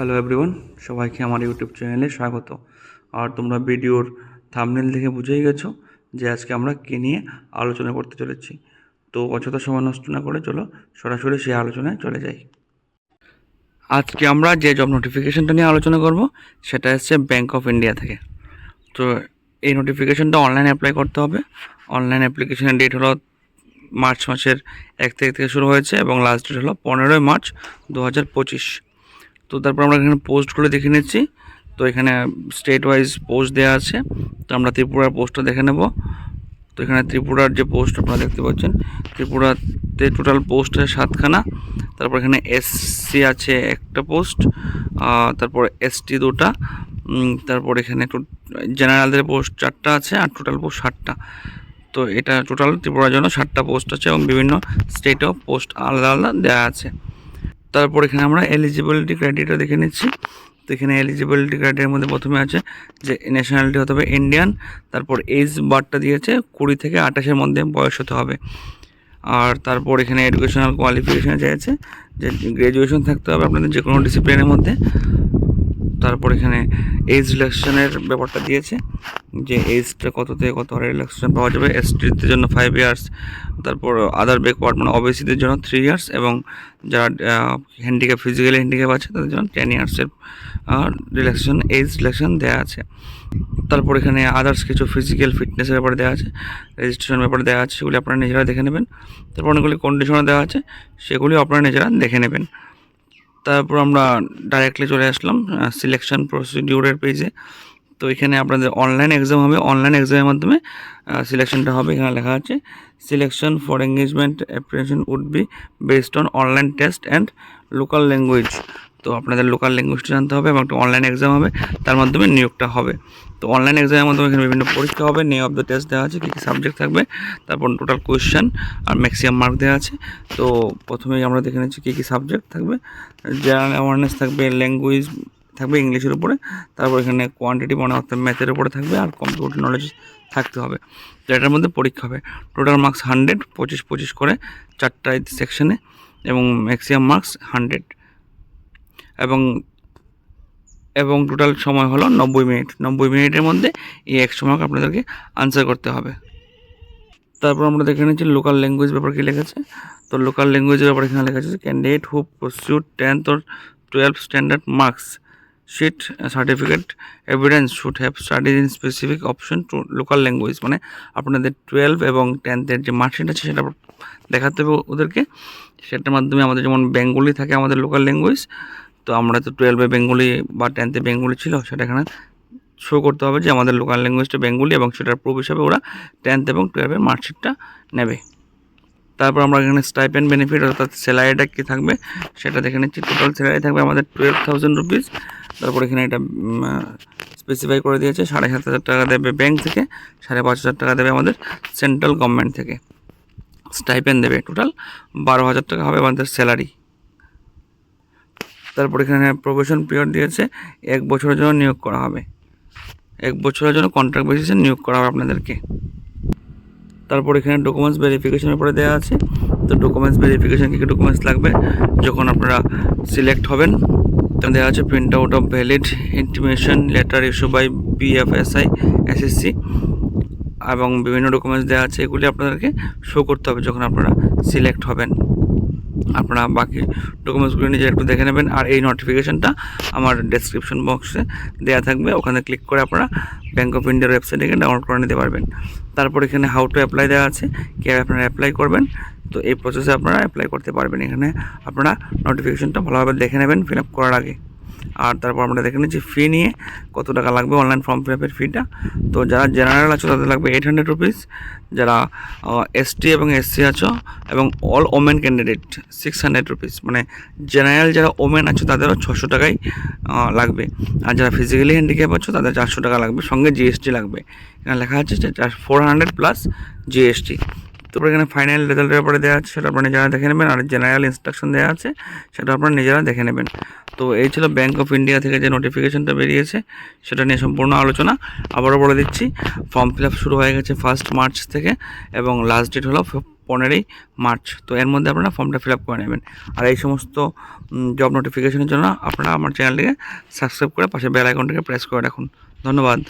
Hello everyone সবাইকে আমার YouTube চ্যানেলে স্বাগত। আর তোমরা ভিডিওর থাম্বনেল দেখে বুঝেই গেছো যে আজকে আমরা কী নিয়ে আলোচনা করতে চলেছি। তো অযথা সময় নষ্ট না করে চলো সরাসরি সেই আলোচনায় চলে যাই। আজকে আমরা যে জব নোটিফিকেশনটা নিয়ে আলোচনা করব, সেটা এসছে ব্যাঙ্ক অফ ইন্ডিয়া থেকে। তো এই নোটিফিকেশনটা অনলাইনে অ্যাপ্লাই করতে হবে। অনলাইন অ্যাপ্লিকেশনের ডেট হলো মার্চ মাসের এক তারিখ থেকে শুরু হয়েছে এবং লাস্ট ডেট হলো পনেরোই মার্চ দু হাজার পঁচিশ। তো তারপর আমরা এখানে পোস্টগুলো দেখে নিচ্ছি। তো এখানে স্টেট ওয়াইজ পোস্ট দেওয়া আছে। তো আমরা ত্রিপুরার পোস্টটা দেখে নেব। তো এখানে ত্রিপুরার যে পোস্ট আপনারা দেখতে পাচ্ছেন, ত্রিপুরাতে টোটাল পোস্ট আছে সাতখানা। তারপর এখানে এসসি আছে একটা পোস্ট তারপর এসটি দুটা। তারপর এখানে জেনারেলদের পোস্ট চারটা আছে আর টোটাল পোস্ট ষাটটা তো এটা টোটাল ত্রিপুরার জন্য ষাটটা পোস্ট আছে এবং বিভিন্ন স্টেটেও পোস্ট আলাদা আলাদা দেওয়া আছে। তারপর এখানে আমরা এলিজিবিলিটি ক্রাইটেরিয়া দেখে নিচ্ছি। তো এখানে এলিজিবিলিটি ক্রাইটেরিয়ার মধ্যে প্রথমে আছে যে ন্যাশনালিটি হতে হবে ইন্ডিয়ান তারপর এজ বারটা দিয়েছে কুড়ি থেকে আঠাশের মধ্যে বয়স হতে হবে। আর তারপর এখানে এডুকেশনাল কোয়ালিফিকেশান চাইছে যে গ্র্যাজুয়েশন থাকতে হবে আপনাদের যে কোনো ডিসিপ্লিনের মধ্যে। তারপর এখানে এজ রিল্যাক্সেশনের ব্যাপারটা দিয়েছে, যে এজটা কত থেকে কত হারে রিল্যাক্সেশন পাওয়া যাবে এসটিদের জন্য ফাইভ ইয়ার্স তারপর আদার ব্যাকওয়ার্ড মানে ওবিসিদের জন্য থ্রি ইয়ার্স এবং যারা হ্যান্ডিক্যাপ ফিজিক্যালি হ্যান্ডিক্যাপ আছে, তাদের জন্য টেন ইয়ার্সের রিল্যাক্সেশন এজ রিল্যাক্সেশন দেওয়া আছে। তারপর এখানে আদার্স কিছু ফিজিক্যাল ফিটনেসের ব্যাপারে দেওয়া আছে রেজিস্ট্রেশন ব্যাপারে দেওয়া আছে, সেগুলি আপনারা নিজেরা দেখে নেবেন। তারপর অনেকগুলি কন্ডিশনও দেওয়া আছে সেগুলি আপনারা নিজেরা দেখে নেবেন। তারপর আমরা ডাইরেক্টলি চলে আসলাম সিলেকশন প্রসিডিউরের পেজে তো এখানে আপনাদের অনলাইন এক্সাম হবে। অনলাইন এক্সামের মাধ্যমে সিলেকশনটা হবে। এখানে লেখা আছে selection for engagement application would be based on online test and local language তো আপনাদের লোকাল ল্যাঙ্গুয়েজটা জানতে হবে এবং একটা অনলাইন এক্সাম হবে, তার মাধ্যমে নিয়োগটা হবে। তো অনলাইন এক্সামের মাধ্যমে এখানে বিভিন্ন পরীক্ষা হবে নে অফ দ্য টেস্ট দেওয়া আছে, কী কী সাবজেক্ট থাকবে, তারপর টোটাল কোয়েশ্চেন আর ম্যাক্সিমাম মার্ক দেওয়া আছে। তো প্রথমেই আমরা দেখে নিচ্ছি কী কী সাবজেক্ট থাকবে জেনারেল অ্যাওয়ারনেস থাকবে ল্যাঙ্গুয়েজ থাকবে ইংলিশের উপরে, তারপর এখানে কোয়ান্টিটি মানে অর্থাৎ ম্যাথের উপরে থাকবে আর কম্পিউটার নলেজ থাকতে হবে। তো এটার মধ্যে পরীক্ষা হবে। টোটাল মার্কস হান্ড্রেড পঁচিশ পঁচিশ করে চারটা সেকশনে এবং ম্যাক্সিমাম মার্কস হান্ড্রেড এবং এবং টোটাল সময় হলো নব্বই মিনিট। নব্বই মিনিটের মধ্যে এই একশো মার্ক আপনাদেরকে আনসার করতে হবে। তারপর আমরা দেখে নিচ্ছি লোকাল ল্যাঙ্গুয়েজ ব্যাপার কী লেখা আছে। তো লোকাল ল্যাঙ্গুয়েজের ব্যাপারে এখানে লেখা আছে candidate who pursued tenth or twelve standard marks sheet certificate evidence should have studies in specific option to local language মানে আপনাদের টুয়েলভ এবং টেন্থের যে মার্কশিট আছে সেটা দেখাতে হবে ওদেরকে। সেটার মাধ্যমে আমাদের যেমন বেঙ্গলি থাকে আমাদের লোকাল ল্যাঙ্গুয়েজ তো আমরা তো টুয়েলভে বেঙ্গলি বা টেন্থে বেঙ্গলি ছিল, সেটা এখানে শো করতে হবে যে আমাদের লোকাল ল্যাঙ্গুয়েজটা বেঙ্গলি এবং সেটার প্রুফ হিসাবে ওরা টেন্থ এবং টুয়েলভের মার্কশিটটা নেবে। তারপর আমরা এখানে স্টাইপেন্ড বেনিফিট অর্থাৎ স্যালারিটা কী থাকবে, সেটা দেখে নিচ্ছি। টোটাল স্যালারি থাকবে আমাদের টুয়েলভ থাউজেন্ড রুপিস তারপর এখানে এটা স্পেসিফাই করে দিয়েছে, সাড়ে সাত হাজার টাকা দেবে ব্যাংক থেকে, সাড়ে পাঁচ হাজার টাকা দেবে আমাদের সেন্ট্রাল গভর্নমেন্ট থেকে। স্টাইপেন্ড দেবে টোটাল বারো হাজার টাকা হবে আমাদের স্যালারি তারপর এখানে প্রবেশন পিরিয়ড দিয়েছে, এক বছরের জন্য নিয়োগ করা হবে। এক বছরের জন্য কন্ট্রাক্ট বেসিসে নিয়োগ করা হবে আপনাদেরকে। তারপর এখানে ডকুমেন্টস ভেরিফিকেশনের উপরে দেওয়া আছে। তো ডকুমেন্টস ভেরিফিকেশন কী কী ডকুমেন্টস লাগবে? যখন আপনারা সিলেক্ট হবেন তখন দেওয়া আছে print out of valid intimation letter issue by BFSI SSC এবং বিভিন্ন ডকুমেন্টস দেওয়া আছে। এগুলি আপনাদেরকে শো করতে হবে যখন আপনারা সিলেক্ট হবেন। আপনারা বাকি ডকুমেন্টসগুলো নিজে একটু দেখে নেবেন। আর এই নোটিফিকেশানটা আমার ডেসক্রিপশন বক্সে দেওয়া থাকবে। ওখানে ক্লিক করে আপনারা ব্যাঙ্ক অফ ইন্ডিয়ার ওয়েবসাইটে গিয়ে ডাউনলোড করে নিতে পারবেন। তারপর এখানে হাউ টু অ্যাপ্লাই দেওয়া আছে। কীভাবে আপনারা অ্যাপ্লাই করবেন? তো এই প্রসেসে আপনারা অ্যাপ্লাই করতে পারবেন। এখানে আপনারা নোটিফিকেশানটা ভালোভাবে দেখে নেবেন ফিল আপ করার আগে। আর তারপর আমরা দেখে নিচ্ছি ফি নিয়ে কত টাকা লাগবে অনলাইন ফর্ম ফিল আপের ফিটা তো যারা জেনারেল আছো, তাদের লাগবে এইট হান্ড্রেড রুপিস যারা এসটি এবং এসসি আছো এবং all women candidate six hundred rupees মানে জেনারেল যারা ওমেন আছো, তাদেরও ছশো টাকাই লাগবে। আর যারা ফিজিক্যালি হ্যান্ডিক্যাপ আছো, তাদের চারশো টাকা লাগবে। সঙ্গে জিএসটি লাগবে। এখানে লেখা আছে যে ফোর হান্ড্রেড প্লাস জিএসটি তারপর এখানে ফাইনাল রেজাল্টের ব্যাপারে দেওয়া আছে, সেটা আপনারা নিজেরা দেখে নেবেন। আর জেনারেল ইনস্ট্রাকশন দেওয়া আছে, সেটা আপনারা নিজেরা দেখে নেবেন। তো এই ছিল ব্যাঙ্ক অফ ইন্ডিয়া থেকে যে নোটিফিকেশনটা বেরিয়েছে, সেটা নিয়ে সম্পূর্ণ আলোচনা। আবারও বলে দিচ্ছি ফর্ম ফিল শুরু হয়ে গেছে ফার্স্ট মার্চ থেকে এবং লাস্ট ডেট হলো পনেরোই মার্চ তো এর মধ্যে আপনারা ফর্মটা ফিল আপ করে নেবেন। আর এই সমস্ত জব নোটিফিকেশনের জন্য আপনারা আমার চ্যানেলটিকে সাবস্ক্রাইব করে পাশে বেল আইকনটাকে প্রেস করে রাখুন। ধন্যবাদ।